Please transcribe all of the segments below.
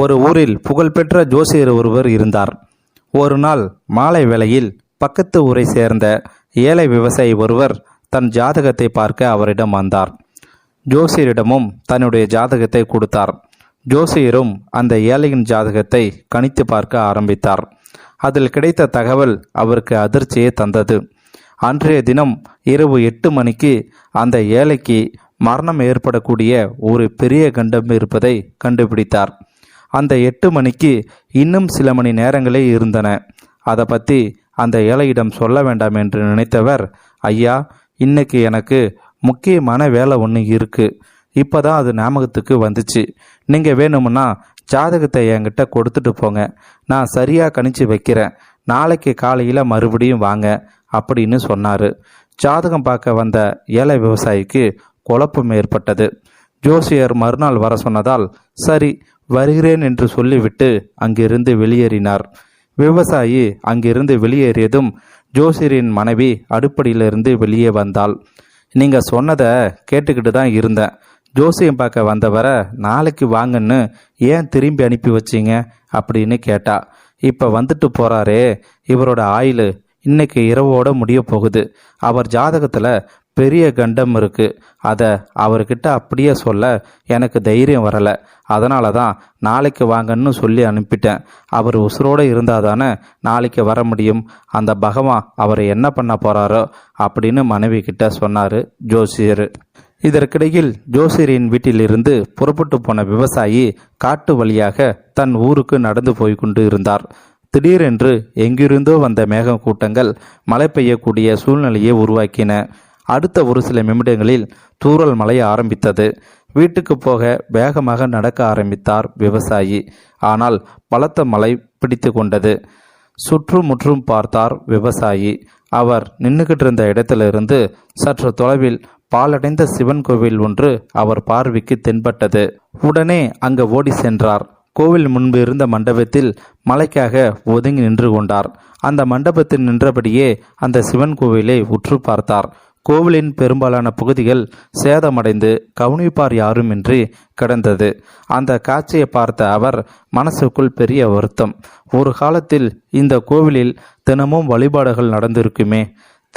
ஒரு ஊரில் புகழ்பெற்ற ஜோசியர் ஒருவர் இருந்தார். ஒரு நாள் மாலை வேளையில் பக்கத்து ஊரை சேர்ந்த ஏழை விவசாயி ஒருவர் தன் ஜாதகத்தை பார்க்க அவரிடம் வந்தார். ஜோசியரிடமும் தன்னுடைய ஜாதகத்தை கொடுத்தார். ஜோசியரும் அந்த ஏழையின் ஜாதகத்தை கணித்து பார்க்க ஆரம்பித்தார். அதில் கிடைத்த தகவல் அவருக்கு அதிர்ச்சியை தந்தது. அன்றைய தினம் இரவு எட்டு மணிக்கு அந்த ஏழைக்கு மரணம் ஏற்படக்கூடிய ஒரு பெரிய கண்டம் இருப்பதை கண்டுபிடித்தார். அந்த எட்டு மணிக்கு இன்னும் சில மணி நேரங்களே இருந்தன. அதை பற்றி அந்த ஏழையிடம் சொல்ல வேண்டாம் என்று நினைத்தவர் ஐயா இன்னைக்கு எனக்கு முக்கியமான வேலை ஒன்று இருக்குது இப்போ தான் அது ஞாபகத்துக்கு வந்துச்சு. நீங்கள் வேணும்னா ஜாதகத்தை என்கிட்ட கொடுத்துட்டு போங்க. நான் சரியாக கணிச்சு வைக்கிறேன். நாளைக்கு காலையில் மறுபடியும் வாங்க அப்படின்னு சொன்னார். ஜாதகம் பார்க்க வந்த ஏழை விவசாயிக்கு குழப்பம் ஏற்பட்டது. ஜோசியர் மறுநாள் வர சொன்னதால் சரி வருகிறேன் என்று சொல்லிவிட்டு அங்கிருந்து வெளியேறினார். விவசாயி அங்கிருந்து வெளியேறியதும் ஜோசியரின் மனைவி அடுப்படியிலிருந்து வெளியே வந்தாள். நீங்கள் சொன்னதை கேட்டுக்கிட்டு தான் இருந்தேன். ஜோசியம் பார்க்க வந்தவரை நாளைக்கு வாங்கன்னு ஏன் திரும்பி அனுப்பி வச்சீங்க? அப்படின்னு கேட்டா. இப்போ வந்துட்டு போகிறாரே இவரோட ஆயுள் இன்னைக்கு இரவோட முடிய போகுது. அவர் ஜாதகத்தில் பெரிய கண்டம் இருக்குது அதை அவர்கிட்ட அப்படியே சொல்ல எனக்கு தைரியம் வரலை. அதனால தான் நாளைக்கு வாங்கன்னு சொல்லி அனுப்பிட்டேன். அவர் உசுரோடு இருந்தால் தானே நாளைக்கு வர முடியும். அந்த பகவான் அவரை என்ன பண்ண போகிறாரோ அப்படின்னு மனைவி கிட்ட சொன்னார் ஜோசியர். இதற்கிடையில் ஜோசியரின் வீட்டிலிருந்து புறப்பட்டு போன விவசாயி காட்டு வழியாக தன் ஊருக்கு நடந்து போய் கொண்டு இருந்தார். திடீரென்று எங்கிருந்தோ வந்த மேகம் கூட்டங்கள் மழை பெய்யக்கூடிய சூழ்நிலையை உருவாக்கின. அடுத்த ஒரு சில நிமிடங்களில் தூறல் மழை ஆரம்பித்தது. வீட்டுக்கு போக வேகமாக நடக்க ஆரம்பித்தார் விவசாயி. ஆனால் பலத்த மழை பிடித்து கொண்டது. சுற்றுமுற்றும் பார்த்தார் விவசாயி. அவர் நின்றுகிட்டு இருந்த இடத்திலிருந்து சற்று தொலைவில் பாலடைந்த சிவன் கோவில் ஒன்று அவர் பார்வைக்கு தென்பட்டது. உடனே அங்கு ஓடி சென்றார். கோவில் முன்பு இருந்த மண்டபத்தில் மலைக்காக ஒதுங்கி நின்று கொண்டார். அந்த மண்டபத்தில் நின்றபடியே அந்த சிவன் கோவிலை உற்று பார்த்தார். கோவிலின் பெரும்பாலான பகுதிகள் சேதமடைந்து கவனிப்பார் யாருமின்றி கிடந்தது. அந்த காட்சியை பார்த்த அவர் மனசுக்குள் பெரிய வருத்தம். ஒரு காலத்தில் இந்த கோவிலில் தினமும் வழிபாடுகள் நடந்திருக்குமே.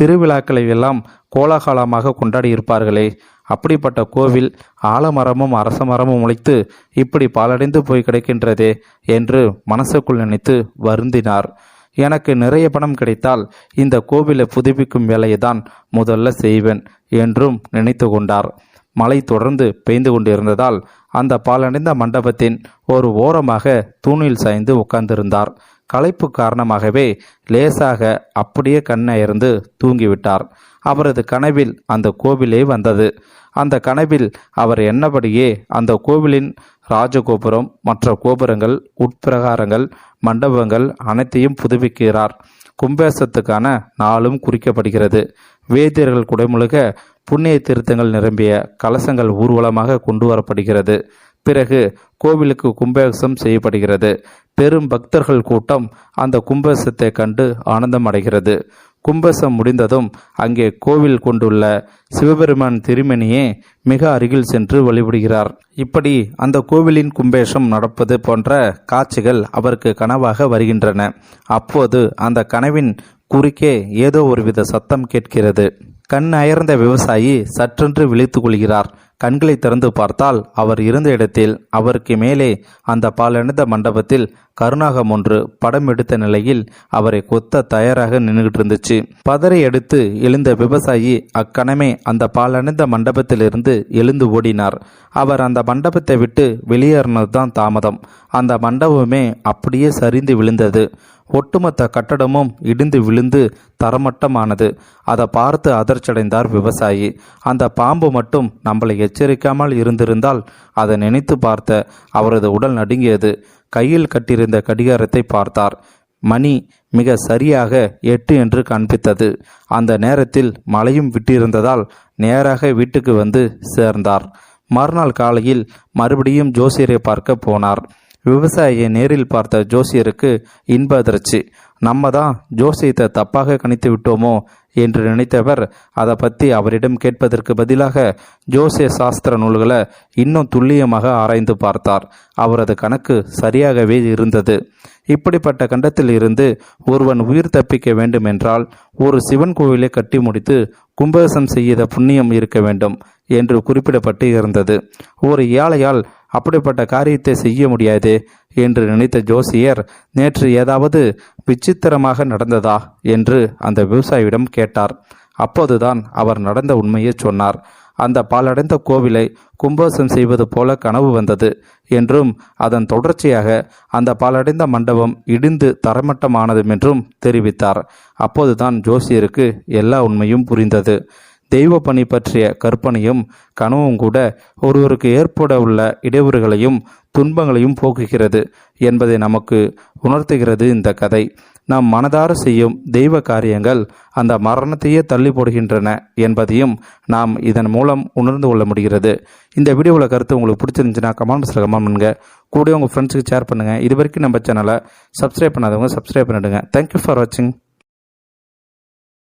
திருவிழாக்களை எல்லாம் கோலாகலமாக கொண்டாடி இருப்பார்களே அப்படிப்பட்ட கோவில் ஆலமரமும் அரச மரமும் முளைத்து இப்படி பாலடைந்து போய் கிடக்கின்றதே என்று மனசுக்குள் நினைத்து வருந்தினார். எனக்கு நிறைய பணம் கிடைத்தால் இந்த கோவிலை புதுப்பிக்கும் வேலையை தான் முதல்ல செய்வேன் என்றும் நினைத்து கொண்டார். மழை தொடர்ந்து பெய்து கொண்டிருந்ததால் அந்த பாலடைந்த மண்டபத்தின் ஒரு ஓரமாக தூணில் சாய்ந்து உட்கார்ந்திருந்தார். களைப்பு காரணமாகவே லேசாக அப்படியே கண்ணயர்ந்து தூங்கிவிட்டார். அவரது கனவில் அந்த கோவிலே வந்தது. அந்த கனவில் அவர் என்னபடியே அந்த கோவிலின் ராஜகோபுரம் மற்ற கோபுரங்கள் உட்பிரகாரங்கள் மண்டபங்கள் அனைத்தையும் புதுப்பிக்கிறார். கும்பேசத்துக்கான நாளும் குறிக்கப்படுகிறது. வேதியர்கள் குடைமுழுக புண்ணிய திருத்தங்கள் நிரம்பிய கலசங்கள் ஊர்வலமாக கொண்டு வரப்படுகிறது. பிறகு கோவிலுக்கு கும்பேசம் செய்யப்படுகிறது. பெரும் பக்தர்கள் கூட்டம் அந்த கும்பேசத்தை கண்டு ஆனந்தம் அடைகிறது கும்பசம் முடிந்ததும் அங்கே கோவில் கொண்டுள்ள சிவபெருமான் திருமணியே மிக அருகில் சென்று வழிபடுகிறார். இப்படி அந்த கோவிலின் கும்பேஷம் நடப்பது போன்ற காட்சிகள் அவருக்கு கனவாக வருகின்றன. அப்போது அந்த கனவின் குறுக்கே ஏதோ ஒருவித சத்தம் கேட்கிறது. கண் அயர்ந்த விவசாயி சற்றென்று விழித்து கொள்கிறார். கண்களை திறந்து பார்த்தால் அவர் இருந்த இடத்தில் அவருக்கு மேலே அந்த பாலடைந்த மண்டபத்தில் கருணாகம் ஒன்று படம் எடுத்த நிலையில் அவரை கொத்த தயாராக நின்றுகிட்டு இருந்துச்சு. பதறை எடுத்து எழுந்த விவசாயி அக்கணமே அந்த பாலடைந்த மண்டபத்திலிருந்து எழுந்து ஓடினார். அவர் அந்த மண்டபத்தை விட்டு வெளியேறினதுதான் தாமதம். அந்த மண்டபமே அப்படியே சரிந்து விழுந்தது. ஒட்டுமொத்த கட்டடமும் இடிந்து விழுந்து தரமட்டமானது. அதை பார்த்து அதிர்ச்சடைந்தார் விவசாயி. அந்த பாம்பு மட்டும் நம்மளை எச்சரிக்காமல் இருந்திருந்தால் அதை நினைத்து பார்த்த அவரது உடல் நடுங்கியது. கையில் கட்டியிருந்த கடிகாரத்தை பார்த்தார். மணி மிக சரியாக எட்டு என்று காண்பித்தது. அந்த நேரத்தில் மழையும் விட்டிருந்ததால் நேராக வீட்டுக்கு வந்து சேர்ந்தார். மறுநாள் காலையில் மறுபடியும் ஜோசியரை பார்க்க போனார். விவசாயியை நேரில் பார்த்த ஜோசியருக்கு இன்ப அதிர்ச்சி. நம்ம தான் ஜோசியத்தை தப்பாக கணித்து விட்டோமோ என்று நினைத்தவர் அதை பற்றி அவரிடம் கேட்பதற்கு பதிலாக ஜோசிய சாஸ்திர நூல்களை இன்னும் துல்லியமாக ஆராய்ந்து பார்த்தார். அவரது கணக்கு சரியாகவே இருந்தது. இப்படிப்பட்ட கண்டத்தில் இருந்து ஒருவன் உயிர் தப்பிக்க வேண்டுமென்றால் ஒரு சிவன் கோவிலை கட்டி முடித்து கும்பகசம் செய்த புண்ணியம் இருக்க வேண்டும் என்று குறிப்பிடப்பட்டு இருந்தது. ஒரு ஏழையால் அப்படிப்பட்ட காரியத்தை செய்ய முடியாதே என்று நினைத்த ஜோசியர் நேற்று ஏதாவது விசித்திரமாக நடந்ததா? என்று அந்த விவசாயியிடம் கேட்டார். அப்போதுதான் அவர் நடந்த உண்மையை சொன்னார். அந்த பாலடைந்த கோவிலை கும்பாசம் செய்வது போல கனவு வந்தது என்றும் அதன் தொடர்ச்சியாக அந்த பாலடைந்த மண்டபம் இடிந்து தரமட்டமானதும் என்றும் தெரிவித்தார். அப்போதுதான் ஜோசியருக்கு எல்லா உண்மையும் புரிந்தது. தெய்வ பணி பற்றிய கற்பனையும் கனவும் கூட ஒருவருக்கு ஏற்பட உள்ள இடையூறுகளையும் துன்பங்களையும் போக்குகிறது என்பதை நமக்கு உணர்த்துகிறது இந்த கதை. நாம் மனதார செய்யும் தெய்வ காரியங்கள் அந்த மரணத்தையே தள்ளி போடுகின்றன என்பதையும் நாம் இதன் மூலம் உணர்ந்து கொள்ள முடிகிறது. இந்த வீடியோவில் கருத்து உங்களுக்கு பிடிச்சிருந்துச்சுன்னா கமெண்ட் பாக்ஸில் கமெண்ட் பண்ணுங்க. கூட உங்கள் ஃப்ரெண்ட்ஸுக்கு ஷேர் பண்ணுங்கள் இது வரைக்கும் நம்ம சேனலை சப்ஸ்கிரைப் பண்ணாதவங்க சப்ஸ்கிரைப் பண்ணிடுங்க. தேங்க்யூ ஃபார் வாட்சிங்